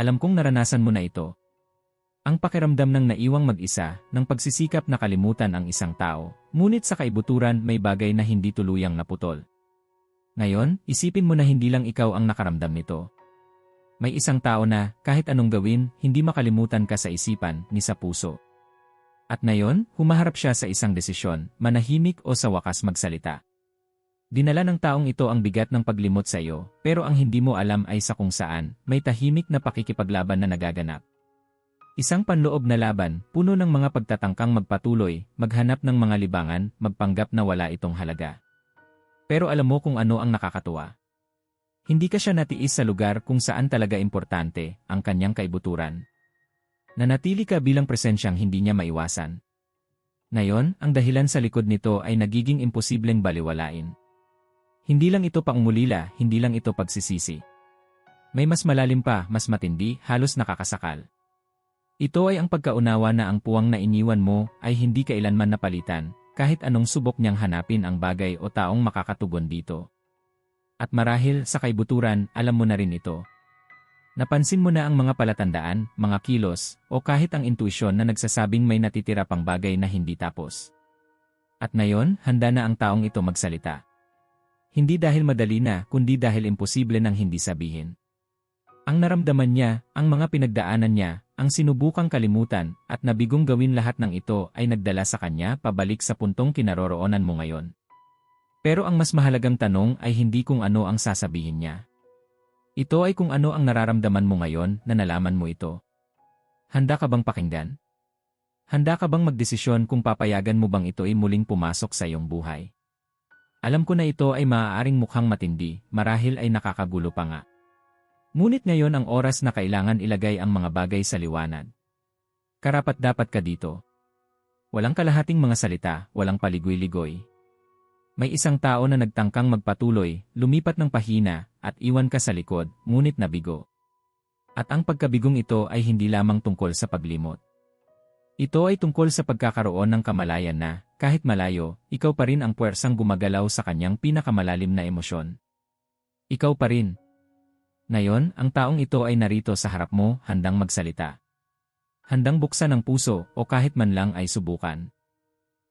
Alam kong naranasan mo na ito. Ang pakiramdam ng naiwang mag-isa, ng pagsisikap na kalimutan ang isang tao, ngunit sa kaibuturan may bagay na hindi tuluyang naputol. Ngayon, isipin mo na hindi lang ikaw ang nakaramdam nito. May isang tao na, kahit anong gawin, hindi makalimutan ka sa isipan ni sa puso. At ngayon, humaharap siya sa isang desisyon, manahimik o sa wakas magsalita. Dinala ng taong ito ang bigat ng paglimot sa iyo, pero ang hindi mo alam ay sa kung saan, may tahimik na pakikipaglaban na nagaganap. Isang panloob na laban, puno ng mga pagtatangkang magpatuloy, maghanap ng mga libangan, magpanggap na wala itong halaga. Pero alam mo kung ano ang nakakatuwa. Hindi ka siya natiis sa lugar kung saan talaga importante ang kanyang kaibuturan. Nanatili ka bilang presensyang hindi niya maiwasan. Ngayon, ang dahilan sa likod nito ay nagiging imposibleng baliwalain. Hindi lang ito pangmulila, hindi lang ito pagsisisi. May mas malalim pa, mas matindi, halos nakakasakal. Ito ay ang pagkaunawa na ang puwang na iniwan mo ay hindi kailanman napalitan, kahit anong subok niyang hanapin ang bagay o taong makakatugon dito. At marahil sa kaibuturan, alam mo na rin ito. Napansin mo na ang mga palatandaan, mga kilos, o kahit ang intuisyon na nagsasabing may natitira pang bagay na hindi tapos. At ngayon, handa na ang taong ito magsalita. Hindi dahil madali na, kundi dahil imposible nang hindi sabihin. Ang naramdaman niya, ang mga pinagdaanan niya, ang sinubukang kalimutan, at nabigong gawin lahat ng ito ay nagdala sa kanya pabalik sa puntong kinaroroonan mo ngayon. Pero ang mas mahalagang tanong ay hindi kung ano ang sasabihin niya. Ito ay kung ano ang nararamdaman mo ngayon na nalaman mo ito. Handa ka bang pakinggan? Handa ka bang magdesisyon kung papayagan mo bang ito ay muling pumasok sa iyong buhay? Alam ko na ito ay maaaring mukhang matindi, marahil ay nakakagulo pa nga. Ngunit ngayon ang oras na kailangan ilagay ang mga bagay sa liwanag. Karapat dapat ka dito. Walang kalahating mga salita, walang paligoy-ligoy. May isang tao na nagtangkang magpatuloy, lumipat ng pahina, at iwan ka sa likod, ngunit nabigo. At ang pagkabigong ito ay hindi lamang tungkol sa paglimot. Ito ay tungkol sa pagkakaroon ng kamalayan na, kahit malayo, ikaw pa rin ang puwersang gumagalaw sa kanyang pinakamalalim na emosyon. Ikaw pa rin. Ngayon, ang taong ito ay narito sa harap mo, handang magsalita. Handang buksan ang puso o kahit man lang ay subukan.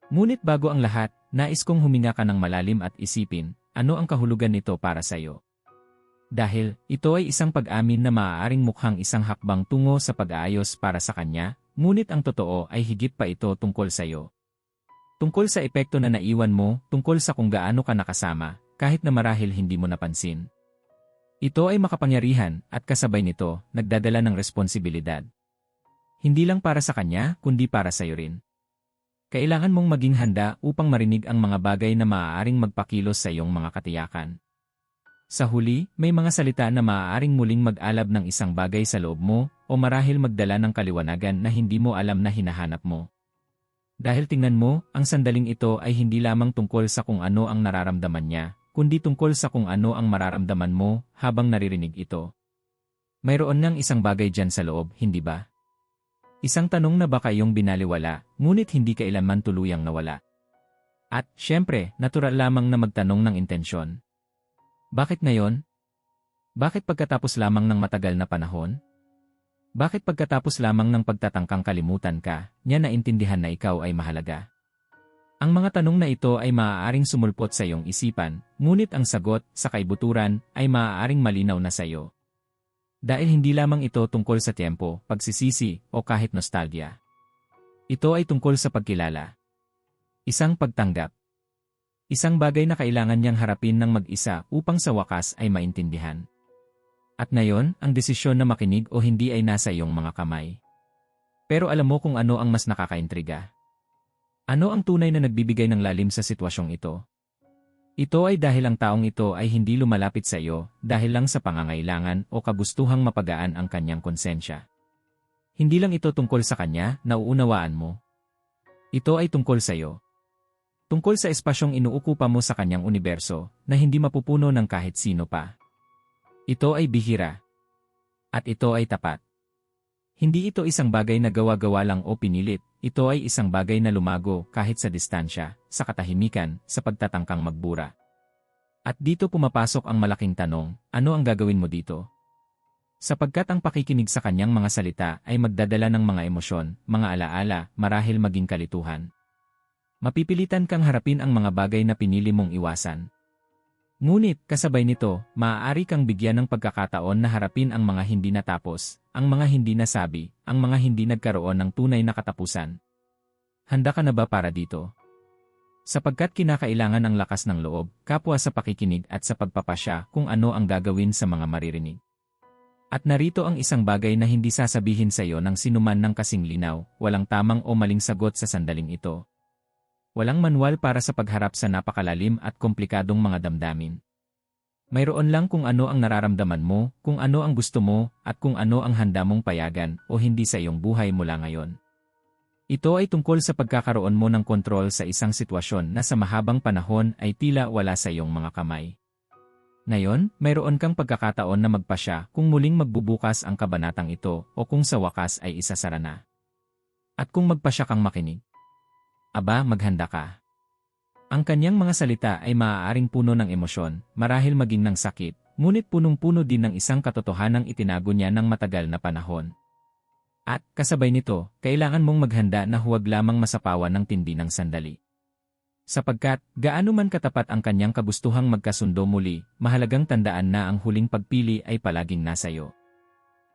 Ngunit bago ang lahat, nais kong huminga ka ng malalim at isipin, ano ang kahulugan nito para sa iyo. Dahil, ito ay isang pag-amin na maaaring mukhang isang hakbang tungo sa pag-aayos para sa kanya, Ngunit ang totoo ay higit pa ito tungkol sa iyo. Tungkol sa epekto na naiwan mo, tungkol sa kung gaano ka nakasama, kahit na marahil hindi mo napansin. Ito ay makapangyarihan at kasabay nito, nagdadala ng responsibilidad. Hindi lang para sa kanya, kundi para sa iyo rin. Kailangan mong maging handa upang marinig ang mga bagay na maaaring magpakilos sa iyong mga katiyakan. Sa huli, may mga salita na maaaring muling mag-alab ng isang bagay sa loob mo o marahil magdala ng kaliwanagan na hindi mo alam na hinahanap mo. Dahil tingnan mo, ang sandaling ito ay hindi lamang tungkol sa kung ano ang nararamdaman niya, kundi tungkol sa kung ano ang mararamdaman mo habang naririnig ito. Mayroon nang isang bagay dyan sa loob, hindi ba? Isang tanong na baka iyong binaliwala, ngunit hindi kailanman tuluyang nawala. At, syempre, natural lamang na magtanong ng intensyon. Bakit ngayon? Bakit pagkatapos lamang ng matagal na panahon? Bakit pagkatapos lamang ng pagtatangkang kalimutan ka, niya naintindihan na ikaw ay mahalaga? Ang mga tanong na ito ay maaaring sumulpot sa iyong isipan, ngunit ang sagot sa kaibuturan ay maaaring malinaw na sa iyo. Dahil hindi lamang ito tungkol sa tiempo, pagsisisi, o kahit nostalgia. Ito ay tungkol sa pagkilala. Isang pagtanggap. Isang bagay na kailangan niyang harapin ng mag-isa upang sa wakas ay maintindihan. At ngayon, ang desisyon na makinig o hindi ay nasa iyong mga kamay. Pero alam mo kung ano ang mas nakakaintriga. Ano ang tunay na nagbibigay ng lalim sa sitwasyong ito? Ito ay dahil ang taong ito ay hindi lumalapit sa iyo dahil lang sa pangangailangan o kagustuhang mapagaan ang kanyang konsensya. Hindi lang ito tungkol sa kanya, nauunawaan mo. Ito ay tungkol sa iyo. Tungkol sa espasyong inuukupa mo sa kanyang universo na hindi mapupuno ng kahit sino pa. Ito ay bihira. At ito ay tapat. Hindi ito isang bagay na gawa-gawa lang o pinilit, ito ay isang bagay na lumago kahit sa distansya, sa katahimikan, sa pagtatangkang magbura. At dito pumapasok ang malaking tanong, ano ang gagawin mo dito? Sapagkat ang pakikinig sa kanyang mga salita ay magdadala ng mga emosyon, mga alaala, marahil maging kalituhan. Mapipilitan kang harapin ang mga bagay na pinili mong iwasan. Ngunit, kasabay nito, maaari kang bigyan ng pagkakataon na harapin ang mga hindi natapos, ang mga hindi nasabi, ang mga hindi nagkaroon ng tunay na katapusan. Handa ka na ba para dito? Sapagkat kinakailangan ang lakas ng loob, kapwa sa pakikinig at sa pagpapasya kung ano ang gagawin sa mga maririnig. At narito ang isang bagay na hindi sasabihin sa iyo ng sinuman ng kasing linaw, walang tamang o maling sagot sa sandaling ito. Walang manual para sa pagharap sa napakalalim at komplikadong mga damdamin. Mayroon lang kung ano ang nararamdaman mo, kung ano ang gusto mo, at kung ano ang handa mong payagan o hindi sa iyong buhay mula ngayon. Ito ay tungkol sa pagkakaroon mo ng kontrol sa isang sitwasyon na sa mahabang panahon ay tila wala sa iyong mga kamay. Ngayon, mayroon kang pagkakataon na magpasya kung muling magbubukas ang kabanatang ito o kung sa wakas ay isasara na. At kung magpasya kang makinig. Aba, maghanda ka. Ang kanyang mga salita ay maaaring puno ng emosyon, marahil maging ng sakit, ngunit punong-puno din ng isang katotohanang itinago niya ng matagal na panahon. At, kasabay nito, kailangan mong maghanda na huwag lamang masapawan ng tindi ng sandali. Sapagkat, gaano man katapat ang kanyang kagustuhang magkasundo muli, mahalagang tandaan na ang huling pagpili ay palaging nasa iyo.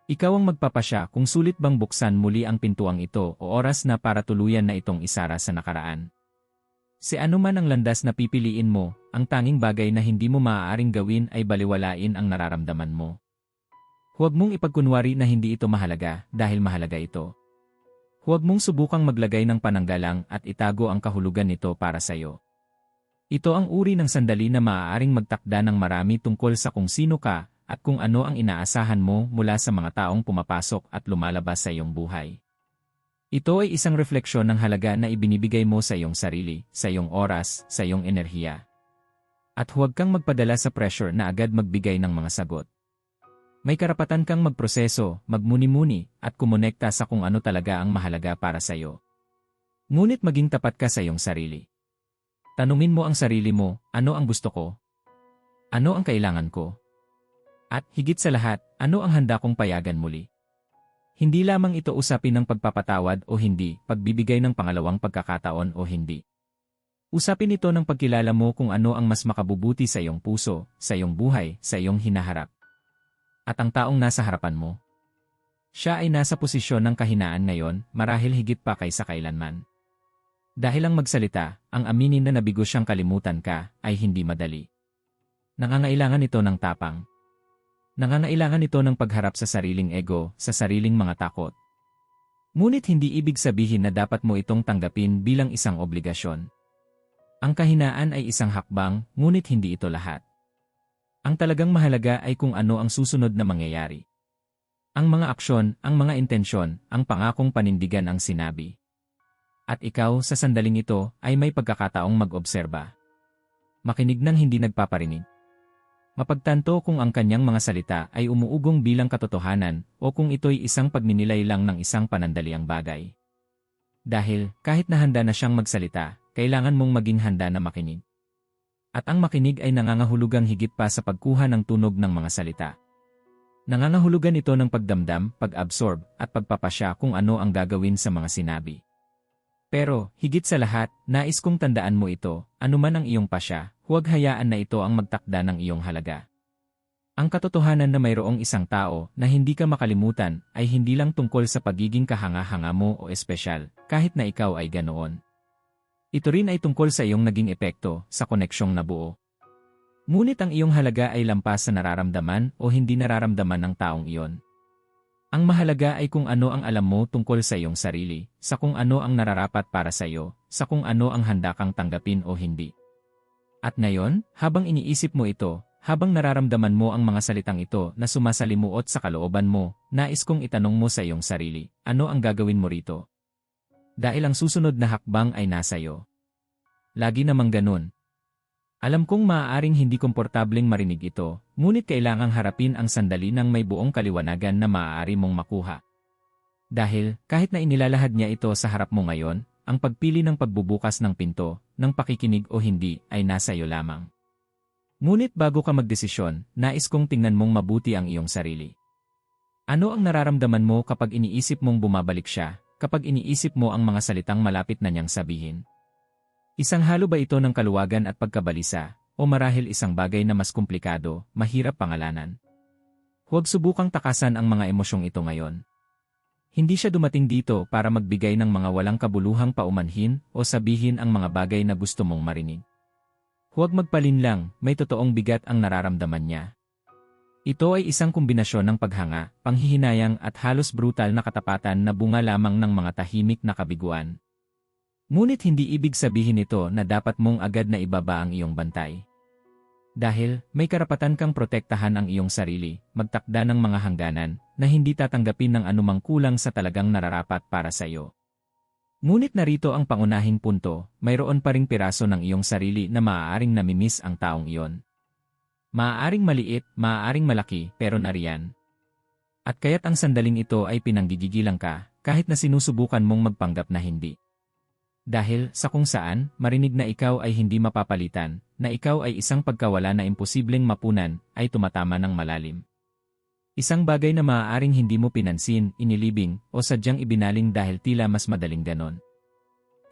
Ikaw ang magpapasya kung sulit bang buksan muli ang pintuang ito o oras na para tuluyan na itong isara sa nakaraan. Si ano man ang landas na pipiliin mo, ang tanging bagay na hindi mo maaaring gawin ay baliwalain ang nararamdaman mo. Huwag mong ipagkunwari na hindi ito mahalaga dahil mahalaga ito. Huwag mong subukang maglagay ng pananggalang at itago ang kahulugan nito para sa iyo. Ito ang uri ng sandali na maaaring magtakda ng marami tungkol sa kung sino ka at kung ano ang inaasahan mo mula sa mga taong pumapasok at lumalabas sa iyong buhay. Ito ay isang refleksyon ng halaga na ibinibigay mo sa iyong sarili, sa iyong oras, sa iyong enerhiya. At huwag kang magpadala sa pressure na agad magbigay ng mga sagot. May karapatan kang magproseso, magmuni-muni, at kumonekta sa kung ano talaga ang mahalaga para sa iyo. Ngunit maging tapat ka sa iyong sarili. Tanungin mo ang sarili mo, ano ang gusto ko? Ano ang kailangan ko? At higit sa lahat, ano ang handa kong payagan muli? Hindi lamang ito usapin ng pagpapatawad o hindi, pagbibigay ng pangalawang pagkakataon o hindi. Usapin ito ng pagkilala mo kung ano ang mas makabubuti sa iyong puso, sa iyong buhay, sa iyong hinaharap. At ang taong nasa harapan mo. Siya ay nasa posisyon ng kahinaan ngayon, marahil higit pa kaysa kailanman. Dahil ang magsalita, ang aminin na nabigo siyang kalimutan ka, ay hindi madali. Nangangailangan ito ng tapang, Nangangailangan ito ng pagharap sa sariling ego, sa sariling mga takot. Ngunit hindi ibig sabihin na dapat mo itong tanggapin bilang isang obligasyon. Ang kahinaan ay isang hakbang, ngunit hindi ito lahat. Ang talagang mahalaga ay kung ano ang susunod na mangyayari. Ang mga aksyon, ang mga intensyon, ang pangakong panindigan ang sinabi. At ikaw sa sandaling ito ay may pagkakataong mag-obserba. Makinig ng hindi nagpaparinig. Mapagtanto kung ang kanyang mga salita ay umuugong bilang katotohanan o kung ito'y isang pagninilay lang ng isang panandaliang bagay. Dahil, kahit na handa na siyang magsalita, kailangan mong maging handa na makinig. At ang makinig ay nangangahulugang higit pa sa pagkuha ng tunog ng mga salita. Nangangahulugan ito ng pagdamdam, pag-absorb, at pagpapasya kung ano ang gagawin sa mga sinabi. Pero, higit sa lahat, nais kong tandaan mo ito, anuman ang iyong pasya, Huwag hayaan na ito ang magtakda ng iyong halaga. Ang katotohanan na mayroong isang tao na hindi ka makalimutan ay hindi lang tungkol sa pagiging kahanga-hanga mo o espesyal, kahit na ikaw ay ganoon. Ito rin ay tungkol sa iyong naging epekto sa koneksyong nabuo. Ngunit ang iyong halaga ay lampas sa nararamdaman o hindi nararamdaman ng taong iyon. Ang mahalaga ay kung ano ang alam mo tungkol sa iyong sarili, sa kung ano ang nararapat para sa iyo, sa kung ano ang handa kang tanggapin o hindi. At ngayon, habang iniisip mo ito, habang nararamdaman mo ang mga salitang ito na sumasalimuot sa kalooban mo, nais kong itanong mo sa iyong sarili, ano ang gagawin mo rito? Dahil ang susunod na hakbang ay nasa iyo. Lagi namang ganun. Alam kong maaaring hindi komportabling marinig ito, ngunit kailangang harapin ang sandali ng may buong kaliwanagan na maaari mong makuha. Dahil, kahit na inilalahad niya ito sa harap mo ngayon, ang pagpili ng pagbubukas ng pinto, ng pakikinig o hindi, ay nasa iyo lamang. Ngunit bago ka magdesisyon, nais kong tingnan mong mabuti ang iyong sarili. Ano ang nararamdaman mo kapag iniisip mong bumabalik siya, kapag iniisip mo ang mga salitang malapit na niyang sabihin? Isang halo ba ito ng kaluwagan at pagkabalisa, o marahil isang bagay na mas komplikado, mahirap pangalanan? Huwag subukang takasan ang mga emosyong ito ngayon. Hindi siya dumating dito para magbigay ng mga walang kabuluhang paumanhin o sabihin ang mga bagay na gusto mong marinig. Huwag magpalinlang, may totoong bigat ang nararamdaman niya. Ito ay isang kombinasyon ng paghanga, panghihinayang at halos brutal na katapatan na bunga lamang ng mga tahimik na kabiguan. Ngunit hindi ibig sabihin ito na dapat mong agad na ibaba ang iyong bantay. Dahil, may karapatan kang protektahan ang iyong sarili, magtakda ng mga hangganan, na hindi tatanggapin ng anumang kulang sa talagang nararapat para sa iyo. Ngunit narito ang pangunahing punto, mayroon pa ring piraso ng iyong sarili na maaaring namimiss ang taong iyon. Maaaring maliit, maaaring malaki, pero nariyan. At kaya't ang sandaling ito ay pinanggigigilang ka, kahit na sinusubukan mong magpanggap na hindi. Dahil, sa kung saan, marinig na ikaw ay hindi mapapalitan, na ikaw ay isang pagkawala na imposibleng mapunan, ay tumatama ng malalim. Isang bagay na maaaring hindi mo pinansin, inilibing, o sadyang ibinaling dahil tila mas madaling ganon.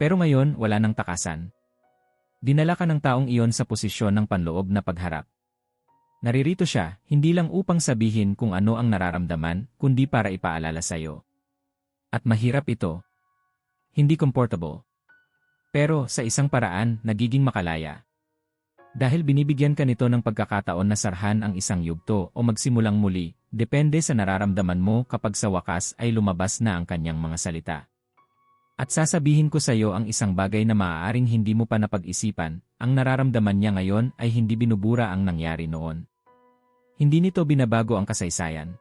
Pero ngayon, wala nang takasan. Dinala ka ng taong iyon sa posisyon ng panloob na pagharap. Naririto siya, hindi lang upang sabihin kung ano ang nararamdaman, kundi para ipaalala sa'yo. At mahirap ito. Hindi comfortable. Pero sa isang paraan, nagiging makalaya. Dahil binibigyan ka nito ng pagkakataon na sarhan ang isang yugto o magsimulang muli, depende sa nararamdaman mo kapag sa wakas ay lumabas na ang kanyang mga salita. At sasabihin ko sa iyo ang isang bagay na maaaring hindi mo pa napag-isipan, ang nararamdaman niya ngayon ay hindi binubura ang nangyari noon. Hindi nito binabago ang kasaysayan.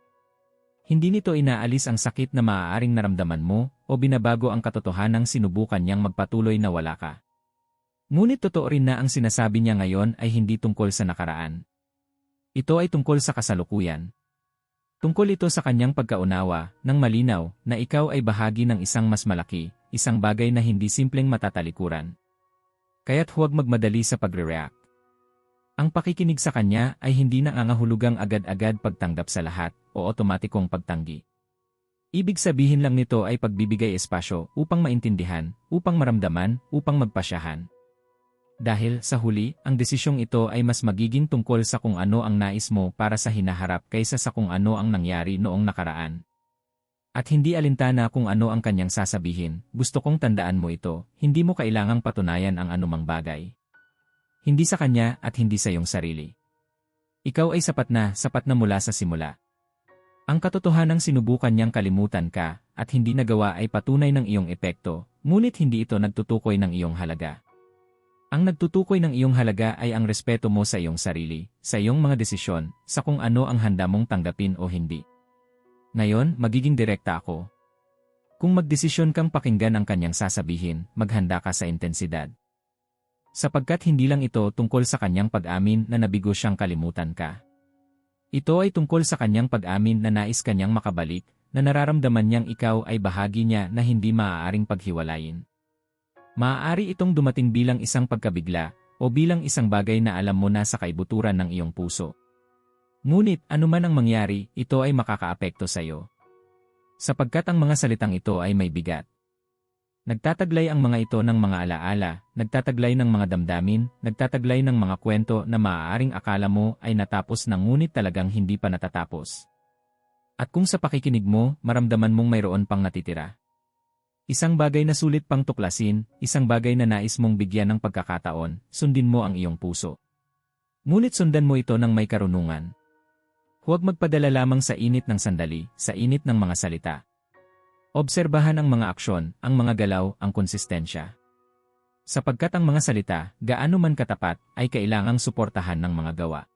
Hindi nito inaalis ang sakit na maaaring naramdaman mo o binabago ang katotohanang sinubukan niyang magpatuloy na wala ka. Ngunit totoo rin na ang sinasabi niya ngayon ay hindi tungkol sa nakaraan. Ito ay tungkol sa kasalukuyan. Tungkol ito sa kanyang pagkaunawa, ng malinaw, na ikaw ay bahagi ng isang mas malaki, isang bagay na hindi simpleng matatalikuran. Kaya't huwag magmadali sa pagre-react. Ang pakikinig sa kanya ay hindi nangangahulugang agad-agad pagtanggap sa lahat o otomatikong pagtanggi. Ibig sabihin lang nito ay pagbibigay espasyo upang maintindihan, upang maramdaman, upang magpasyahan. Dahil sa huli, ang desisyong ito ay mas magiging tungkol sa kung ano ang nais mo para sa hinaharap kaysa sa kung ano ang nangyari noong nakaraan. At hindi alintana kung ano ang kanyang sasabihin, gusto kong tandaan mo ito, hindi mo kailangang patunayan ang anumang bagay. Hindi sa kanya at hindi sa iyong sarili. Ikaw ay sapat na, sapat na mula sa simula. Ang katotohanang sinubukan niyang kalimutan ka at hindi nagawa ay patunay ng iyong epekto, ngunit hindi ito nagtutukoy ng iyong halaga. Ang nagtutukoy ng iyong halaga ay ang respeto mo sa iyong sarili, sa iyong mga desisyon, sa kung ano ang handa mong tanggapin o hindi. Ngayon, magiging direkta ako. Kung magdesisyon kang pakinggan ang kanyang sasabihin, maghanda ka sa intensidad. Sapagkat hindi lang ito tungkol sa kanyang pag-amin na nabigo siyang kalimutan ka. Ito ay tungkol sa kanyang pag-amin na nais kanyang makabalik, na nararamdaman niyang ikaw ay bahagi niya na hindi maaaring paghiwalayin. Maaari itong dumating bilang isang pagkabigla, o bilang isang bagay na alam mo na sa kaibuturan ng iyong puso. Ngunit anuman ang mangyari, ito ay makakaapekto sa iyo. Sapagkat ang mga salitang ito ay may bigat. Nagtataglay ang mga ito ng mga alaala, nagtataglay ng mga damdamin, nagtataglay ng mga kwento na maaaring akala mo ay natapos na ngunit talagang hindi pa natatapos. At kung sa pakikinig mo, maramdaman mong mayroon pang natitira. Isang bagay na sulit pang tuklasin, isang bagay na nais mong bigyan ng pagkakataon, sundin mo ang iyong puso. Ngunit sundan mo ito ng may karunungan. Huwag magpadala lamang sa init ng sandali, sa init ng mga salita. Obserbahan ang mga aksyon, ang mga galaw, ang konsistensya. Sapagkat ang mga salita, gaano man katapat, ay kailangang suportahan ng mga gawa.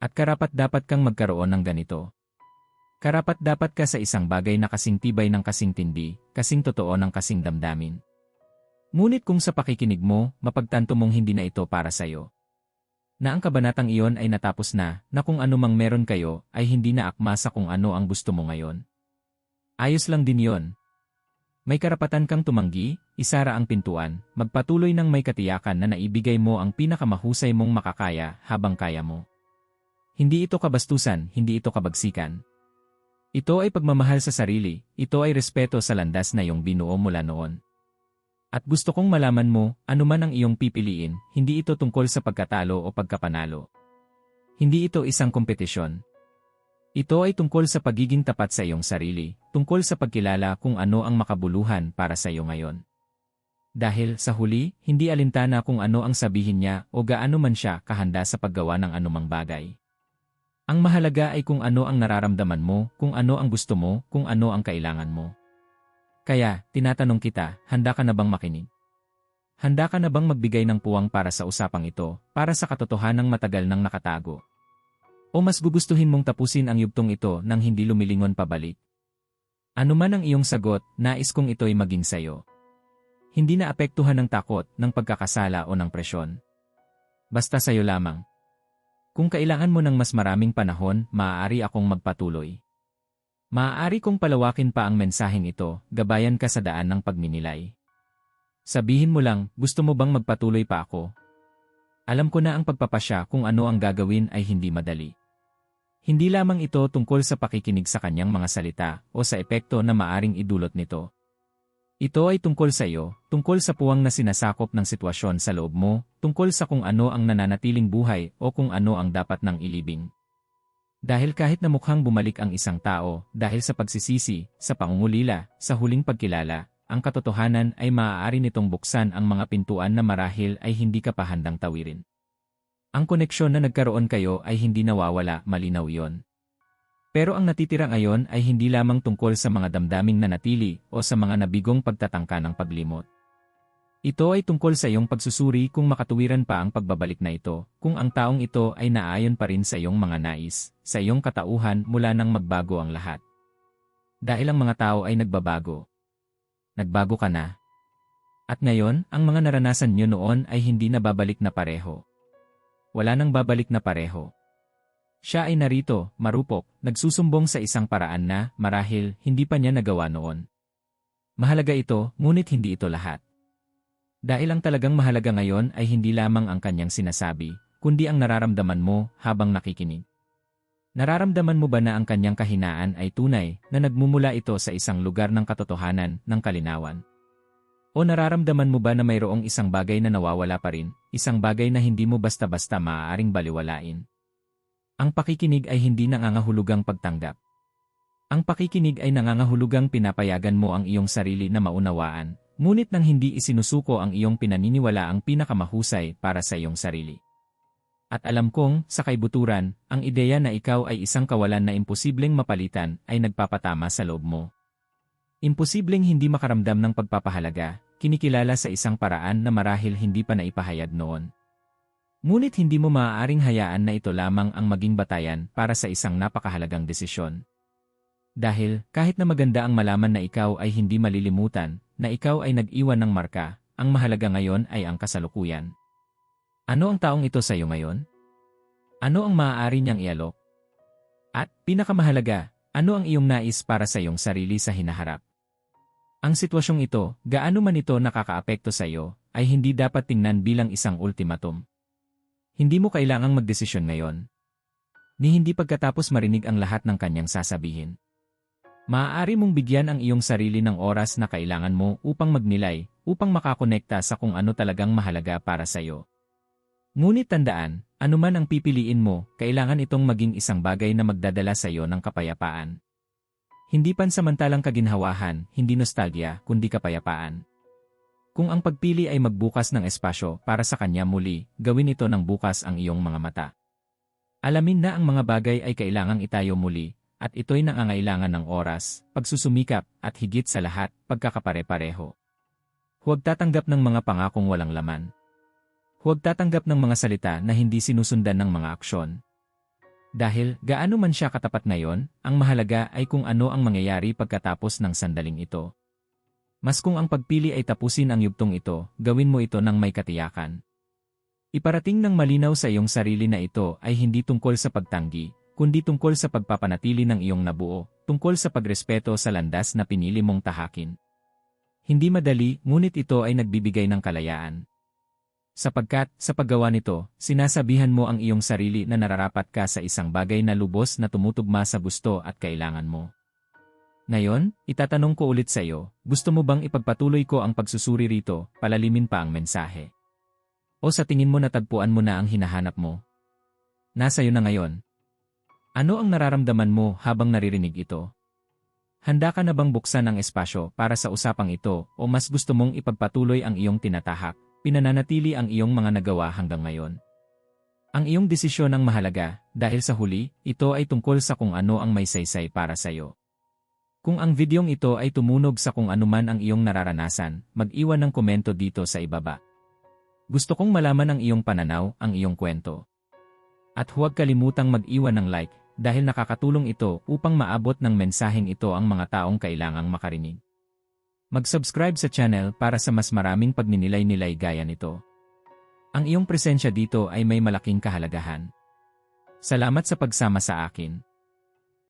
At karapat dapat kang magkaroon ng ganito. Karapat dapat ka sa isang bagay na kasing tibay ng kasing tindi, kasing totoo ng kasing damdamin. Ngunit kung sa pakikinig mo, mapagtanto mong hindi na ito para sa iyo. Na ang kabanatang iyon ay natapos na, na kung anumang meron kayo, ay hindi na akma sa kung ano ang gusto mo ngayon. Ayos lang din yon. May karapatan kang tumanggi, isara ang pintuan, magpatuloy ng may katiyakan na naibigay mo ang pinakamahusay mong makakaya habang kaya mo. Hindi ito kabastusan, hindi ito kabagsikan. Ito ay pagmamahal sa sarili, ito ay respeto sa landas na iyong binuo mula noon. At gusto kong malaman mo, anuman ang iyong pipiliin, hindi ito tungkol sa pagkatalo o pagkapanalo. Hindi ito isang kompetisyon. Ito ay tungkol sa pagiging tapat sa iyong sarili, tungkol sa pagkilala kung ano ang makabuluhan para sa iyo ngayon. Dahil, sa huli, hindi alintana kung ano ang sabihin niya o gaano man siya kahanda sa paggawa ng anumang bagay. Ang mahalaga ay kung ano ang nararamdaman mo, kung ano ang gusto mo, kung ano ang kailangan mo. Kaya, tinatanong kita, handa ka na bang makinig? Handa ka na bang magbigay ng puwang para sa usapang ito, para sa katotohanang matagal nang nakatago? O mas gugustuhin mong tapusin ang yugtong ito nang hindi lumilingon pabalik? Ano man ang iyong sagot, nais kong ito'y maging sayo. Hindi na apektuhan ng takot, ng pagkakasala o ng presyon. Basta sayo lamang. Kung kailangan mo ng mas maraming panahon, maaari akong magpatuloy. Maaari kong palawakin pa ang mensaheng ito, gabayan ka sa daan ng pagminilay. Sabihin mo lang, gusto mo bang magpatuloy pa ako? Alam ko na ang pagpapasya kung ano ang gagawin ay hindi madali. Hindi lamang ito tungkol sa pakikinig sa kanyang mga salita o sa epekto na maaring idulot nito. Ito ay tungkol sa iyo, tungkol sa puwang na sinasakop ng sitwasyon sa loob mo, tungkol sa kung ano ang nananatiling buhay o kung ano ang dapat ng ilibing. Dahil kahit na mukhang bumalik ang isang tao, dahil sa pagsisisi, sa pangungulila, sa huling pagkilala, ang katotohanan ay maaari nitong buksan ang mga pintuan na marahil ay hindi ka pa handang tawirin. Ang koneksyon na nagkaroon kayo ay hindi nawawala, malinaw yon. Pero ang natitira ngayon ay hindi lamang tungkol sa mga damdaming nanatili o sa mga nabigong pagtatangka ng paglimot. Ito ay tungkol sa iyong pagsusuri kung makatuwiran pa ang pagbabalik na ito, kung ang taong ito ay naayon pa rin sa iyong mga nais, sa iyong katauhan mula nang magbago ang lahat. Dahil ang mga tao ay nagbabago. Nagbago ka na. At ngayon, ang mga naranasan niyo noon ay hindi na babalik na pareho. Wala nang babalik na pareho. Siya ay narito, marupok, nagsusumbong sa isang paraan na, marahil, hindi pa niya nagawa noon. Mahalaga ito, ngunit hindi ito lahat. Dahil ang talagang mahalaga ngayon ay hindi lamang ang kanyang sinasabi, kundi ang nararamdaman mo habang nakikinig. Nararamdaman mo ba na ang kanyang kahinaan ay tunay na nagmumula ito sa isang lugar ng katotohanan, ng kalinawan? O nararamdaman mo ba na mayroong isang bagay na nawawala pa rin, isang bagay na hindi mo basta-basta maaaring baliwalain? Ang pakikinig ay hindi nangangahulugang pagtanggap. Ang pakikinig ay nangangahulugang pinapayagan mo ang iyong sarili na maunawaan, ngunit nang hindi isinusuko ang iyong pinaniniwala ang pinakamahusay para sa iyong sarili. At alam kong, sa kaibuturan, ang ideya na ikaw ay isang kawalan na imposibleng mapalitan ay nagpapatama sa loob mo. Imposibleng hindi makaramdam ng pagpapahalaga, kinikilala sa isang paraan na marahil hindi pa naipahayag noon. Ngunit hindi mo maaaring hayaan na ito lamang ang maging batayan para sa isang napakahalagang desisyon. Dahil, kahit na maganda ang malaman na ikaw ay hindi malilimutan, na ikaw ay nag-iwan ng marka, ang mahalaga ngayon ay ang kasalukuyan. Ano ang taong ito sa iyo ngayon? Ano ang maaari niyang ialok? At, pinakamahalaga, ano ang iyong nais para sa iyong sarili sa hinaharap? Ang sitwasyong ito, gaano man ito nakakaapekto sa iyo, ay hindi dapat tingnan bilang isang ultimatum. Hindi mo kailangang magdesisyon ngayon. Ni hindi pagkatapos marinig ang lahat ng kanyang sasabihin. Maaari mong bigyan ang iyong sarili ng oras na kailangan mo upang magnilay, upang makakonekta sa kung ano talagang mahalaga para sa iyo. Ngunit tandaan, anuman ang pipiliin mo, kailangan itong maging isang bagay na magdadala sa iyo ng kapayapaan. Hindi pansamantalang kaginhawahan, hindi nostalgia, kundi kapayapaan. Kung ang pagpili ay magbukas ng espasyo para sa kanya muli, gawin ito ng bukas ang iyong mga mata. Alamin na ang mga bagay ay kailangang itayo muli, at ito'y nangangailangan ng oras, pagsusumikap, at higit sa lahat, pagkakapare-pareho. Huwag tatanggap ng mga pangakong walang laman. Huwag tatanggap ng mga salita na hindi sinusundan ng mga aksyon. Dahil, gaano man siya katapat ngayon, ang mahalaga ay kung ano ang mangyayari pagkatapos ng sandaling ito. Mas kung ang pagpili ay tapusin ang yugtong ito, gawin mo ito ng may katiyakan. Iparating ng malinaw sa iyong sarili na ito ay hindi tungkol sa pagtanggi, kundi tungkol sa pagpapanatili ng iyong nabuo, tungkol sa pagrespeto sa landas na pinili mong tahakin. Hindi madali, ngunit ito ay nagbibigay ng kalayaan. Sapagkat, sa paggawa nito, sinasabihan mo ang iyong sarili na nararapat ka sa isang bagay na lubos na tumutugma sa gusto at kailangan mo. Ngayon, itatanong ko ulit sa iyo, gusto mo bang ipagpatuloy ko ang pagsusuri rito, palalimin pa ang mensahe? O sa tingin mo natagpuan mo na ang hinahanap mo? Nasa iyo na ngayon. Ano ang nararamdaman mo habang naririnig ito? Handa ka na bang buksan ang espasyo para sa usapang ito o mas gusto mong ipagpatuloy ang iyong tinatahak, pinananatili ang iyong mga nagawa hanggang ngayon? Ang iyong desisyon ang mahalaga dahil sa huli, ito ay tungkol sa kung ano ang may saysay para sa iyo. Kung ang videong ito ay tumunog sa kung anuman ang iyong nararanasan, mag-iwan ng komento dito sa ibaba. Gusto kong malaman ang iyong pananaw, ang iyong kwento. At huwag kalimutang mag-iwan ng like dahil nakakatulong ito upang maabot ng mensaheng ito ang mga taong kailangang makarinig. Mag-subscribe sa channel para sa mas maraming pagninilay-nilay gaya nito. Ang iyong presensya dito ay may malaking kahalagahan. Salamat sa pagsama sa akin.